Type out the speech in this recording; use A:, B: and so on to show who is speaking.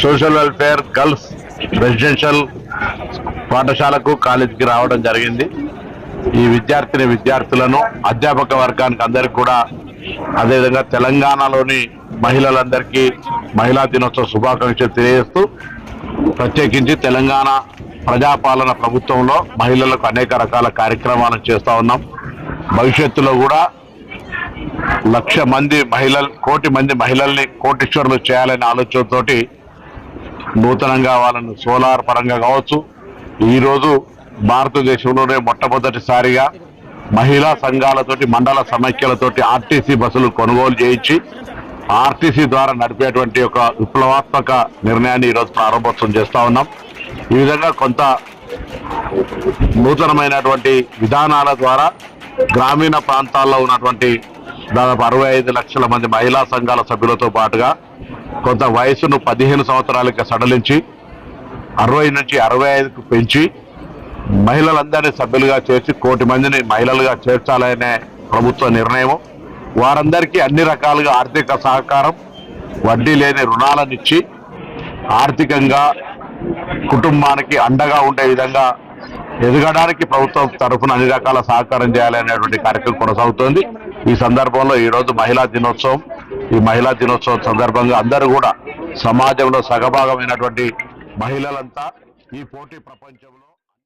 A: Social welfare girls residential పాఠశాలకు కాలేజీకి రావడం జరిగింది. ఈ విద్యార్థిని విద్యార్థులను అధ్యాపక వర్గానికి అందరికి కూడా అదేవిధంగా తెలంగాణలోని మహిళలందరికీ మహిళా దినోత్సవ శుభాకాంక్షలు తెలియజేస్తూ ప్రత్యేకించి తెలంగాణ ప్రజాపాలన ప్రభుత్వంలో మహిళలకు అనేక రకాల కార్యక్రమాలను చేస్తూ ఉన్నాం. భవిష్యత్తులో కూడా లక్ష మంది మహిళలు కోటి మంది మహిళల్ని కోటీశ్వరులు చేయాలనే ఆలోచనతోటి నూతనంగా వాళ్ళను సోలార్ పరంగా కావచ్చు. ఈరోజు భారతదేశంలోనే మొట్టమొదటిసారిగా మహిళా సంఘాలతోటి మండల సమైక్యలతోటి ఆర్టీసీ బస్సులు కొనుగోలు చేయించి ఆర్టీసీ ద్వారా నడిపేటువంటి ఒక విప్లవాత్మక నిర్ణయాన్ని ఈరోజు ప్రారంభోత్సవం చేస్తూ ఉన్నాం. ఈ విధంగా కొంత నూతనమైనటువంటి విధానాల ద్వారా గ్రామీణ ప్రాంతాల్లో ఉన్నటువంటి దాదాపు అరవై ఐదు లక్షల మంది మహిళా సంఘాల సభ్యులతో పాటుగా కొంత వయసును పదిహేను సంవత్సరాలకి సడలించి అరవై నుంచి అరవై ఐదుకు పెంచి మహిళలందరినీ సభ్యులుగా చేర్చి కోటి మందిని మహిళలుగా చేర్చాలనే ప్రభుత్వ నిర్ణయం వారందరికీ అన్ని రకాలుగా ఆర్థిక సహకారం వడ్డీ లేని రుణాలనిచ్చి ఆర్థికంగా కుటుంబానికి అండగా ఉండే విధంగా ఎదగడానికి ప్రభుత్వం తరఫున అన్ని రకాల సహకారం చేయాలనేటువంటి కార్యక్రమం కొనసాగుతోంది. ఈ సందర్భంలో ఈరోజు మహిళా దినోత్సవం. ఈ మహిళా దినోత్సవం సందర్భంగా అందరూ కూడా సమాజంలో సగభాగమైనటువంటి మహిళలంతా ఈ పోటీ ప్రపంచంలో